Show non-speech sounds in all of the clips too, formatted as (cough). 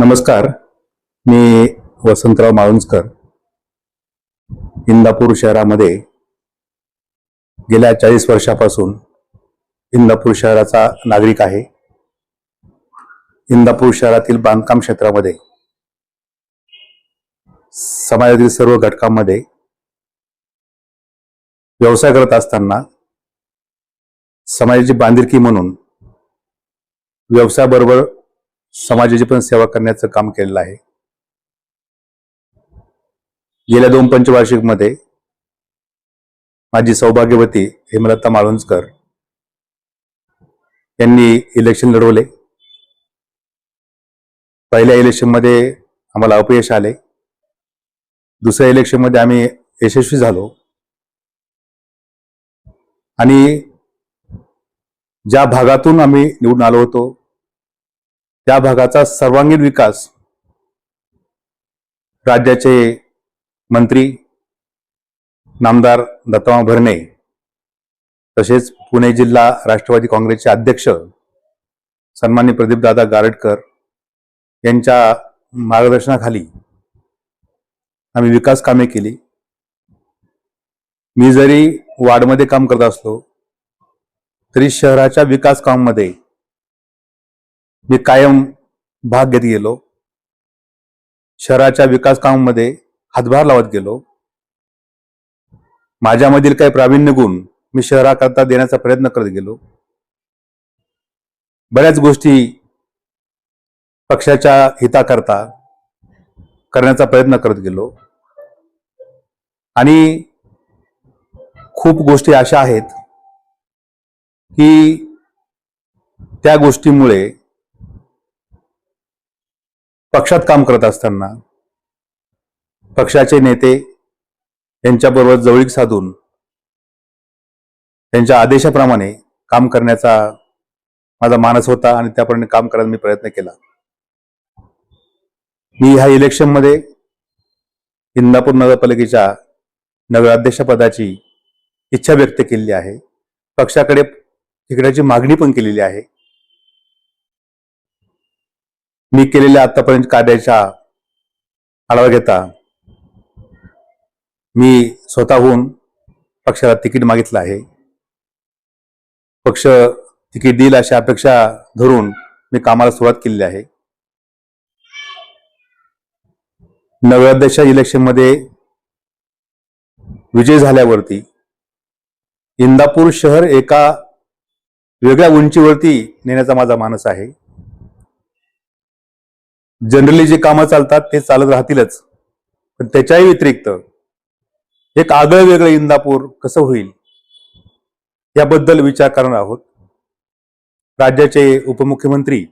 नमस्कार. मी वसंतराव माळुंजकर. इंदापूर शहरामध्ये गेल्या चाळीस वर्षापासून इंदापूर शहराचा नागरिक आहे. इंदापूर शहरातील बांधकाम क्षेत्रामध्ये समाजातील सर्व घटकांमध्ये व्यवसाय करत असताना समाजाची बांधिलकी म्हणून व्यवसायाबरोबर समाजाची पण सेवा करण्याचं काम केलेलं आहे. गेल्या दोन पंचवार्षिकमध्ये माझी सौभाग्यवती हेमलता माळुंजकर यांनी इलेक्शन लढवले. पहिल्या इलेक्शनमध्ये आम्हाला अपयश आले. दुसऱ्या इलेक्शनमध्ये आम्ही यशस्वी झालो. आणि ज्या भागातून आम्ही निवडून आलो होतो त्या भागाचा सर्वांगीण विकास राज्याचे मंत्री नामदार दत्तामा भरणे तसेच पुणे जिल्हा राष्ट्रवादी काँग्रेसचे अध्यक्ष सन्मान्य प्रदीपदादा गारडकर यांच्या मार्गदर्शनाखाली आम्ही विकास कामे केली. मी जरी वार्डमध्ये काम करत असलो तरी शहराच्या विकास कामामध्ये मी कायम भाग घेत गेलो. शहराच्या विकास कामामध्ये हातभार लावत गेलो. माझ्यामधील काही प्रावीण्य गुण मी शहराकरता देण्याचा प्रयत्न करत गेलो. बऱ्याच गोष्टी पक्षाच्या हिताकरता करण्याचा प्रयत्न करत गेलो. आणि खूप गोष्टी अशा आहेत की त्या गोष्टीमुळे पक्षात काम करत असताना पक्षाचे नेते यांच्याबरोबर जवळीक साधून त्यांच्या आदेशाप्रमाणे काम करण्याचा माझा मानस होता आणि त्याप्रमाणे काम करायला मी प्रयत्न केला. मी ह्या इलेक्शनमध्ये इंदापूर नगरपालिकेच्या नगराध्यक्षपदाची इच्छा व्यक्त केलेली आहे. पक्षाकडे तिकड्याची मागणी पण केलेली आहे. मी केलेल्या आतापर्यंत कार्याचा आढावा घेता मी स्वतःहून पक्षाला तिकीट मागितलं आहे. पक्ष तिकीट देईल अशी अपेक्षा धरून मी कामाला सुरुवात केलेली आहे. नगराध्यक्ष इलेक्शनमध्ये विजय झाल्यावरती इंदापूर शहर एका वेगळ्या उंचीवरती नेण्याचा माझा मानस आहे. जनरली जे कामं चालतात ते चालत राहतीलच. पण त्याच्याही व्यतिरिक्त एक आगळं वेगळं इंदापूर कसं होईल याबद्दल विचार करणार आहोत. राज्याचे उपमुख्यमंत्री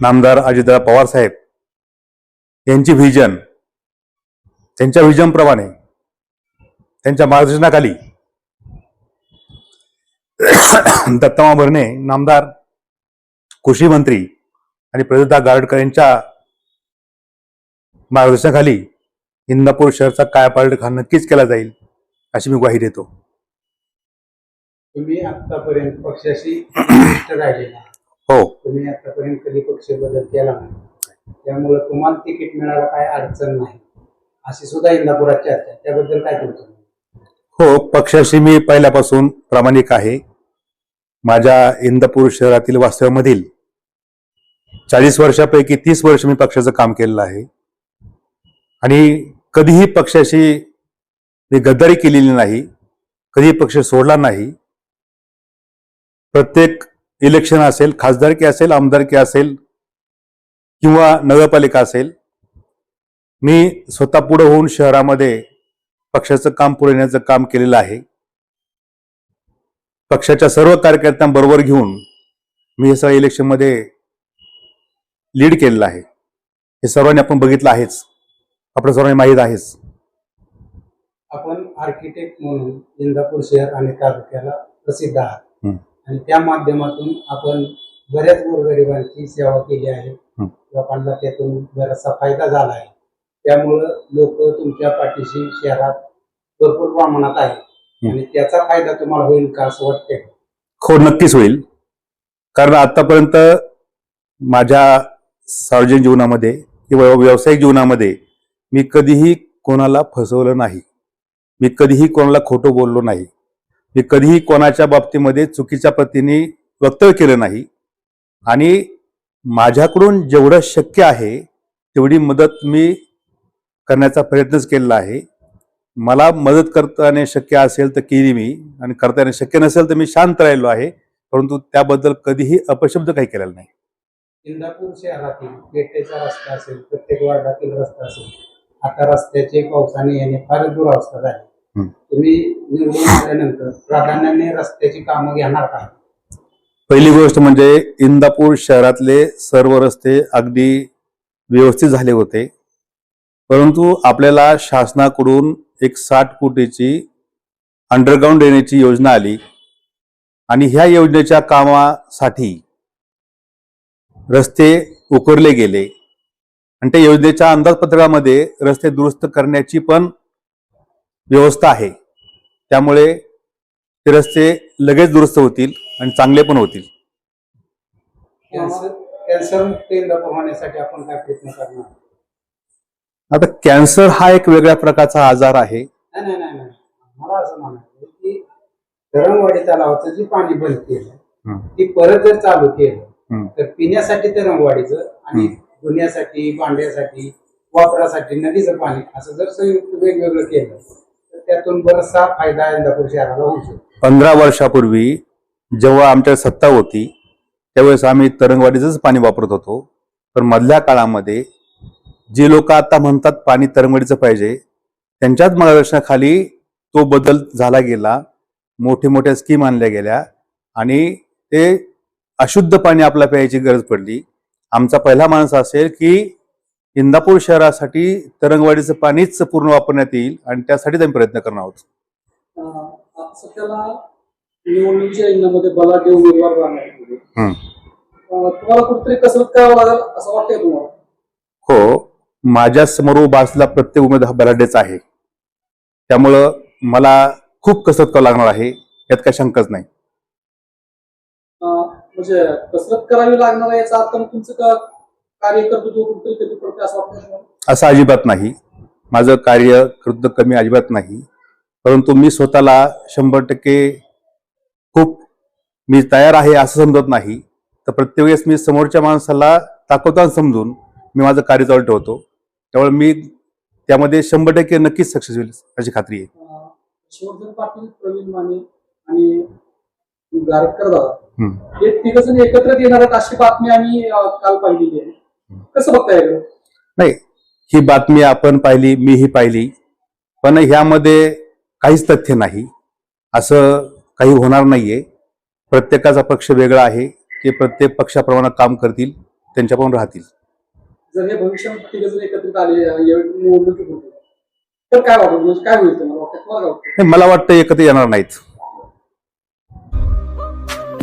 नामदार अजितदा पवार साहेब यांची व्हिजन त्यांच्या व्हिजनप्रमाणे त्यांच्या मार्गदर्शनाखाली दत्तमा भरणे नामदार कृषी मंत्री आणि प्रदत्ता गारडकर यांच्या मार्गदर्शनाखाली इंदापूर शहरचा कायापालट हा नक्कीच केला जाईल अशी मी ग्वाही देतो. तुम्ही आतापर्यंत पक्षाशी (coughs) आहात. हो. तुम्ही आतापर्यंत कधी पक्ष बदल केला नाही. त्यामुळे तुम्हाला तिकीट मिळायला काय अडचण नाही. अशी सुद्धा इंदापुरात चर्चा. त्याबद्दल काय करतो हो पक्षाशी मी पहिल्यापासून प्रामाणिक आहे. माझ्या इंदापूर शहरातील वास्तव्यामधील चाळीस वर्षापैकी तीस वर्ष मी पक्षाचं काम केलेलं आहे. आणि कधीही पक्षाशी मी गद्दारी केलेली नाही कधीही पक्ष सोडला नाही. प्रत्येक इलेक्शन असेल खासदारकी असेल आमदारकी असेल किंवा नगरपालिका असेल मी स्वतः पुढं होऊन शहरामध्ये पक्षाचं काम पुरवण्याचं काम केलेलं आहे. पक्षाच्या सर्व कार्यकर्त्यांबरोबर घेऊन मी हे सगळ्या इलेक्शनमध्ये लीड केलेलं आहे. हे सर्वांनी आपण बघितलं आहेच. आपल्या सर्वांनी माहीत आहेच. आपण आर्किटेक्ट म्हणून इंदापूर शहर आणि तालुक्याला प्रसिद्ध आहात. हं. आणि त्या माध्यमातून आपण बऱ्याच गोरगरिबांची सेवा केली आहे. हं. लोकांना त्यातून बराचसा फायदा झाला आहे. त्यामुळं लोक तुमच्या पाठीशी शहरात भरपूर प्रमाणात आहेत. हं. आणि त्याचा फायदा तुम्हाला होईल का असं वाटतंय? हो नक्कीच होईल. कारण आतापर्यंत माझ्या सार्वजनिक जीवनामध्ये किंवा व्यावसायिक जीवनामध्ये मी कधीही कोणाला फसवलं नाही. मी कधीही कोणाला खोटं बोललो नाही. मी कधीही कोणाच्या बाबतीमध्ये चुकीच्या पद्धतीने वक्तव्य केलं नाही. आणि माझ्याकडून जेवढं शक्य आहे तेवढी मदत मी करण्याचा प्रयत्नच केलेला आहे. मला मदत करताने शक्य असेल तर केली मी आणि करता येणं शक्य नसेल तर मी शांत राहिलो आहे. परंतु त्याबद्दल कधीही अपशब्द काही केलेला नाही. इंदापूर शहरातील पेटेचा रस्ता असेल प्रत्येक वार्डातील रस्ता असेल आता रस्त्याचे पावसाने येणे फारच दुरावस्था झाली. तुम्ही निवडून आल्यानंतर प्राधान्याने रस्त्याची कामं घेणार का? पहिली गोष्ट म्हणजे इंदापूर शहरातले सर्व रस्ते अगदी व्यवस्थित झाले होते. परंतु आपल्याला शासनाकडून एक साठ कोटीची अंडरग्राऊंड येण्याची योजना आली. आणि ह्या योजनेच्या कामासाठी रस्ते उकरले गेले. आणि त्या योजनेच्या अंदाजपत्रकामध्ये रस्ते दुरुस्त करण्याची पण व्यवस्था आहे. त्यामुळे ते रस्ते लगेच दुरुस्त होतील आणि चांगले पण होतील. कॅन्सर कॅन्सर मुक्त इंदापूर होण्यासाठी आपण काय प्रयत्न करणार? आता कॅन्सर हा एक वेगळ्या प्रकारचा आजार आहे. नाही नाही नाही नाही. मला असं म्हणायचं की धरणवाडी तलावाचं जे पाणी बंद केलं. ती परत जर चालू केलं. तर पिण्यासाठी धरणवाडीचं आणि हं. धुण्यासाठी भांड्यासाठी वापरासाठी नदीचं पाणी असं जर संयुक्त वेगवेगळं केलं तर त्यातून बराचसा फायदा इंदापूर शहराला होऊ शकतो. पंधरा वर्षापूर्वी जेव्हा आमच्या सत्ता होती त्यावेळेस आम्ही तरंगवाडीचंच पाणी वापरत होतो. पण मधल्या काळामध्ये जे लोक आता म्हणतात पाणी तरंगवाडीचं पाहिजे त्यांच्याच मार्गदर्शनाखाली तो बदल झाला गेला. मोठे मोठ्या स्कीम आणल्या गेल्या आणि ते अशुद्ध पाणी आपल्याला प्यायची गरज पडली. आमचा पहिला माणूस असेल की इंदापूर शहरासाठी तरंगवाडीचं पाणीच पूर्ण वापरण्यात येईल आणि त्यासाठीच आम्ही प्रयत्न करणार आहोत. सध्याला निवडणुकीच्या बलाढ्य उमेदवार. हं. अं, तुम्हाला कुठेतरी कसरत करावं लागेल असं वाटतंय तुम्हाला? हो माझ्यासमोर उभा असलेला प्रत्येक उमेदवार हा बलाढ्यच आहे. त्यामुळं मला खूप कसरत करावं लागणार आहे यात काही शंकाच नाही. म्हणजे कसरत करावी लागणार आहे याचा अर्थ तुमचं का कार्यकर्तृत्व कुठेतरी कधी पडते असं वाटतं असं अजिबात नाही. माझं कार्य कृत्य कमी अजिबात नाही. परंतु मी स्वतःला शंभर टक्के खूप मी तयार आहे असं समजत नाही. तर प्रत्येक वेळेस मी समोरच्या माणसाला ताकदवान समजून मी माझं कार्य चालू ठेवतो. त्यामुळे मी त्यामध्ये शंभर टक्के नक्कीच सक्सेस होईल अशी खात्री आहे. पाटील प्रवीण माने आणि गारटकर दादा हं. हे तिघ एकत्रित येणार आहेत अशी बातमी आम्ही काल पाहिलेली आहे. कसं बघता येईल नाही ही बातमी आपण पाहिली मीही पाहिली पण ह्यामध्ये काहीच तथ्य नाही. असं काही होणार नाहीये. प्रत्येकाचा पक्ष वेगळा आहे ते प्रत्येक पक्षाप्रमाणे काम करतील त्यांच्याप्रमाणे राहतील. जर हे भविष्यात तिघ जण एकत्रित आले निवडणुकीत तर काय वाटतं? म्हणजे काय होईल हे मला वाटतं एकत्र येणार नाहीत.